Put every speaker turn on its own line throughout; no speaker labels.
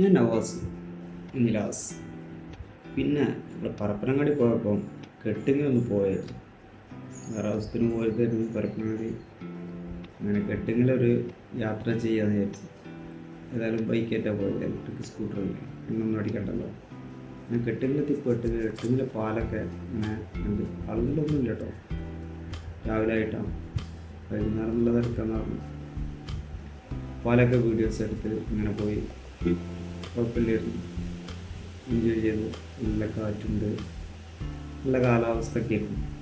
ഞാൻ നവാസ് നിലാസ് പിന്നെ നമ്മൾ പരപ്പനങ്ങാടി പോയപ്പം കെട്ടിങ്ങി ഒന്ന് പോയത്. വേറെ ആവശ്യത്തിന് പോയതായിരുന്നു പരപ്പനങ്ങാടി അങ്ങനെ കെട്ടിങ്ങിലൊരു യാത്ര ചെയ്യാന്ന് വിചാരിച്ചു. ഏതായാലും ബൈക്കായിട്ടാണ് പോയത് ഇലക്ട്രിക് സ്കൂട്ടറിൽ എന്നൊന്നും അടിക്കണ്ടല്ലോ. ഞാൻ കെട്ടിങ്ങിലെത്തി പോയിട്ട് കെട്ടിങ്ങിലെ പാലൊക്കെ അങ്ങനെ ഉണ്ട് ആളുകളൊന്നും ഇല്ല കേട്ടോ രാവിലെ ആയിട്ടാണ് വൈകുന്നേരം ഉള്ളത് തിരക്കാന്ന് പറഞ്ഞു. പാലൊക്കെ വീഡിയോസ് എടുത്ത് ഇങ്ങനെ പോയി. കുഴപ്പമില്ലായിരുന്നു. എൻജോയ് ചെയ്തു. നല്ല കാറ്റുണ്ട്. നല്ല കാലാവസ്ഥയൊക്കെ ആയിരുന്നു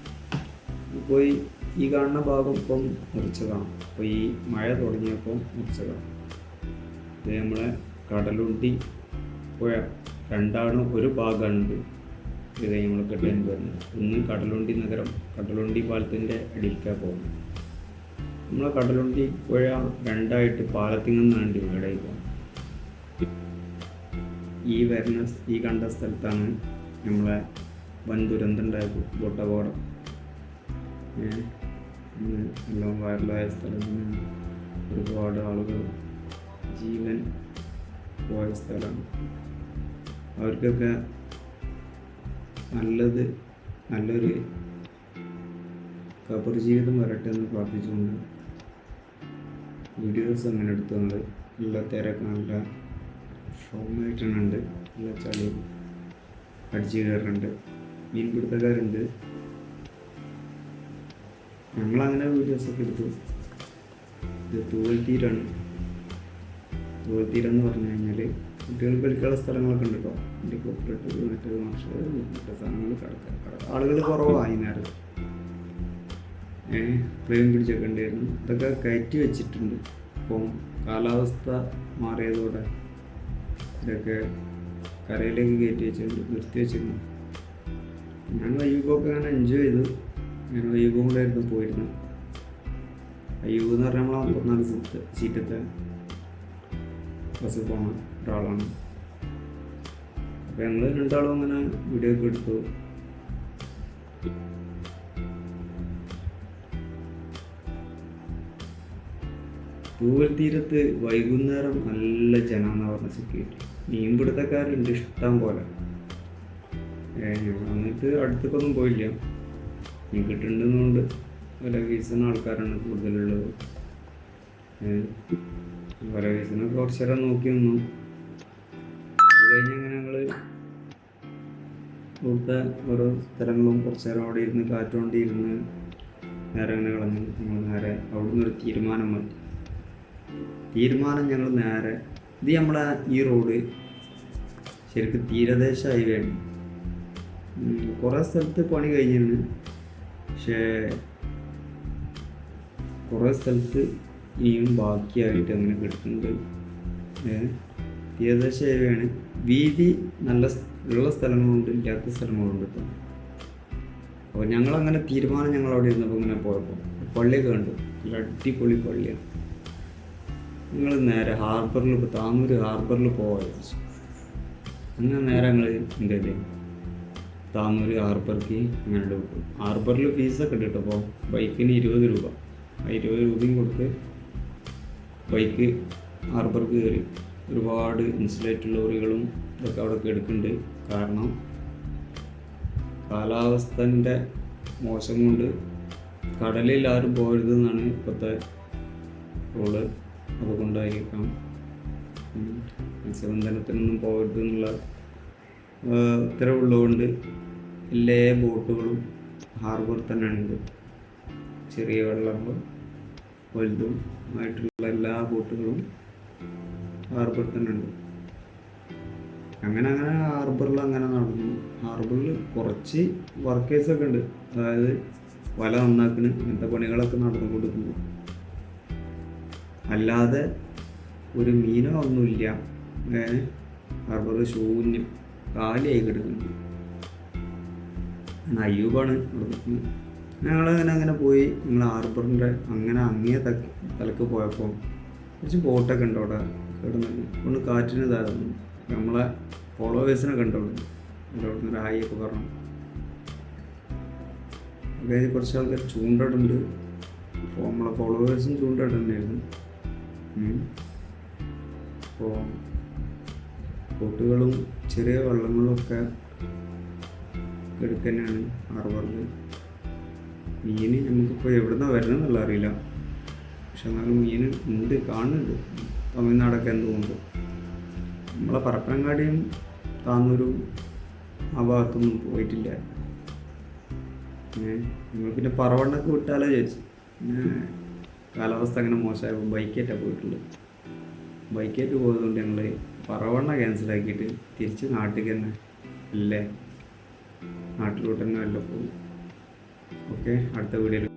പോയി ഈ കാണുന്ന ഭാഗം ഇപ്പം മുറിച്ചതാണ്. അപ്പോൾ ഈ മഴ തുടങ്ങിയപ്പം മുറിച്ചതാണ്. ഇത് നമ്മളെ കടലുണ്ടി പുഴ രണ്ടാണ് ഒരു ഭാഗമുണ്ട്. ഇത് നമ്മൾ കെട്ടാൻ വരുന്നത് ഒന്ന് കടലുണ്ടി നഗരം കടലുണ്ടി പാലത്തിന്റെ അടിയിലേക്കാണ് പോകുന്നത്. നമ്മളെ കടലുണ്ടി പുഴ രണ്ടായിട്ട് പാലത്തിൽ പാലത്തിങ്ങന്നാണ്ട് ഇവിടെ പോകുന്നത്. ഈ വരുന്ന ഈ കണ്ട സ്ഥലത്താണ് നമ്മളെ വൻ ദുരന്തം ഉണ്ടായത് ബോട്ടകോടം എല്ലാം വൈറലായ സ്ഥലമാണ്. ഒരുപാട് ആളുകൾ ജീവൻ പോയ സ്ഥലമാണ്. അവർക്കൊക്കെ നല്ലത് നല്ലൊരു കബർ ജീവിതം വരട്ടെ എന്ന് പ്രാർത്ഥിച്ചുകൊണ്ട് വീഡിയോസ് അങ്ങനെ എടുത്തു എല്ലാ നല്ല തിരക്ക് നല്ല ഷോമായിട്ടുണ്ട് നല്ല ചളി അടിച്ചു കയറുന്നുണ്ട് മീൻപിടുത്തക്കാരുണ്ട് ഞങ്ങളങ്ങനെ വീഡിയോസൊക്കെ എടുത്തു. ഇത് തൂവൽത്തീരാണ്. തൂവൽത്തീരം പറഞ്ഞു കഴിഞ്ഞാൽ കുട്ടികൾ കളിക്കാനുള്ള സ്ഥലങ്ങളൊക്കെ ഉണ്ട് കേട്ടോ. എന്റെ കൊപ്പിലിട്ട് മറ്റേ മാഷ് മറ്റേ സാധനങ്ങൾ കിടക്കാം ആളുകൾ കുറവായി നേരം. ഏഹ് പ്ലെയിൻ പിടിച്ചൊക്കെ ഉണ്ടായിരുന്നു. ഇതൊക്കെ കയറ്റി വെച്ചിട്ടുണ്ട്. അപ്പം കാലാവസ്ഥ മാറിയതോടെ ഇതൊക്കെ കരയിലേക്ക് കയറ്റി വെച്ചിട്ടുണ്ട് നിർത്തി വെച്ചിരുന്നു. ഞാൻ വൈബൊക്കെ അങ്ങനെ എൻജോയ് ചെയ്തു. ഞാൻ വൈബും കൂടെ ആയിരുന്നു പോയിരുന്നു അയ്യൂബ് എന്ന് പറഞ്ഞാൽ നമ്മളെ അമ്പത്തിനാല് സീറ്റ് സീറ്റത്തെ ബസ്സിൽ പോണ ഒരാളാണ്. അപ്പോൾ ഞങ്ങൾ രണ്ടാളും അങ്ങനെ വീഡിയോ ഒക്കെ എടുത്തു. തൂവൽ തീരത്ത് വൈകുന്നേരം നല്ല ജനാന്ന് പറഞ്ഞ സെക്യൂരിറ്റി മീൻപിടുത്തക്കാരുണ്ട് ഇഷ്ടം പോലെ. എന്നിട്ട് അടുത്തേക്കൊന്നും പോയില്ല. മീൻ കിട്ടുന്നുണ്ട്. വില വീസുന്ന ആൾക്കാരാണ് കൂടുതലുള്ളത്. വല വില വീസുന്ന കുറച്ച് നേരം നോക്കി നിന്നു. അത് കഴിഞ്ഞ് അങ്ങനെ ഞങ്ങൾ ഇവിടുത്തെ ഓരോ സ്ഥലങ്ങളും കുറച്ച് നേരം അവിടെ ഇരുന്ന് കാറ്റുകൊണ്ടിരുന്ന് നേരെ അങ്ങനെ കളഞ്ഞു. നേരെ അവിടുന്ന് ഒരു തീരുമാനം മതി തീരുമാനം ഞങ്ങൾ നേരെ ഇത് നമ്മളെ ഈ റോഡ് ശരിക്കും തീരദേശ ഹൈവേയാണ് കുറേ സ്ഥലത്ത് പണി കഴിഞ്ഞിരുന്നു. പക്ഷേ കുറേ സ്ഥലത്ത് ഇനിയും ബാക്കിയായിട്ട് അങ്ങനെ കിടക്കുന്നുണ്ട് തീരദേശ ഹൈവേയാണ് വീതി നല്ല ഉള്ള സ്ഥലങ്ങളുണ്ട് ഇല്ലാത്ത സ്ഥലങ്ങളുണ്ട് കേട്ടോ അപ്പോൾ ഞങ്ങളങ്ങനെ തീരുമാനം ഞങ്ങൾ അവിടെ ഇരുന്നപ്പോൾ ഇങ്ങനെ പോയപ്പോൾ പള്ളിയൊക്കെ കണ്ടു. നല്ല അടിപൊളി പള്ളിയാണ്. നിങ്ങൾ നേരെ ഹാർബറിൽ താന്നൂർ ഹാർബറിൽ പോകാൻ അങ്ങനെ നേരെ ഞങ്ങൾ എന്ത് ചെയ്തു താന്നൂർ ഹാർബർക്ക് അങ്ങനെ വിട്ടു. ഹാർബറിൽ ഫീസൊക്കെ ഉണ്ട് ബൈക്കിന് ഇരുപത് രൂപ. ആ ഇരുപത് രൂപയും കൊടുത്ത് ബൈക്ക് ഹാർബർക്ക് കയറി. ഒരുപാട് ഇൻസുലേറ്റ് ലോറികളും ഇതൊക്കെ അവിടെ എടുക്കുന്നുണ്ട്. കാരണം കാലാവസ്ഥന്റെ മോശം കൊണ്ട് കടലിൽ ആരും പോകരുതെന്നാണ് ഇപ്പോഴത്തെ റൂൾ. അതുകൊണ്ടായിരിക്കാം കൊണ്ടായിരിക്കാം. മത്സ്യബന്ധനത്തിനൊന്നും പോകരുത് എന്നുള്ള ഉത്തരവുള്ളതുകൊണ്ട് എല്ലാ ബോട്ടുകളും ഹാർബറിൽ തന്നെ ഉണ്ട് ചെറിയ വെള്ളങ്ങളും വലുതും ആയിട്ടുള്ള എല്ലാ ബോട്ടുകളും ഹാർബറിൽ തന്നെ ഉണ്ട് അങ്ങനെ അങ്ങനെ ഹാർബറിൽ അങ്ങനെ നടന്നു. ഹാർബറിൽ കുറച്ച് വർക്കേഴ്സൊക്കെ ഉണ്ട്. അതായത് വല നന്നാക്കുന്നു ഇങ്ങനത്തെ പണികളൊക്കെ നടന്നു കൊടുക്കുന്നു അല്ലാതെ ഒരു മീനോ ഒന്നുമില്ല. ഹാർബർ ശൂന്യം. കാലിയായി കിടക്കുന്നു. അയ്യൂബാണ് ഞങ്ങൾ അങ്ങനെ അങ്ങനെ പോയി. ഞങ്ങൾ ഹാർബറിന്റെ അങ്ങനെ അങ്ങേ തലക്ക് പോയപ്പോൾ കുറച്ച് ബോട്ടൊക്കെ ഉണ്ട് അവിടെ കിടന്നു ഒന്ന് കാറ്റിന് ഇതായിരുന്നു. നമ്മളെ ഫോളോവേഴ്സിനെ കണ്ടോളൂ അവിടെ നിന്ന് ഒരു ഹായിയൊക്കെ പറഞ്ഞു. അതായത് കുറച്ച് ആൾക്കാർ അപ്പോൾ നമ്മളെ ഫോളോവേഴ്സും ചൂണ്ടടുണ്ടായിരുന്നു അപ്പോൾ ബോട്ടുകളും ചെറിയ വള്ളങ്ങളും ഒക്കെ എടുക്കാനാണ് ഹാർബറിൽ മീൻ നമുക്കിപ്പോൾ എവിടെ നിന്നാണ് വരുന്നതെന്നുള്ള അറിയില്ല. പക്ഷെ എന്നാലും മീൻ ഉണ്ട് കാണുന്നുണ്ട്. തമിഴ്നാടൊക്കെ എന്തുകൊണ്ട് നമ്മളെ പറപ്പനങ്ങാടിയും താന്നൂരും ആ ഭാഗത്തൊന്നും പോയിട്ടില്ല. നമ്മൾ പിന്നെ പറവണ്ണൊക്കെ വിട്ടാലോ പിന്നെ കാലാവസ്ഥ അങ്ങനെ മോശമായപ്പോൾ ബൈക്കായിട്ടാണ് പോയിട്ടുള്ളത് ബൈക്കേറ്റ് പോയതുകൊണ്ട് ഞങ്ങൾ പറവണ്ണ ക്യാൻസലാക്കിയിട്ട് തിരിച്ച് നാട്ടിലേക്ക് തന്നെ അല്ലേ? നാട്ടിലോട്ട് തന്നെ വല്ല പോകും ഓക്കെ അടുത്ത വീഡിയോയിൽ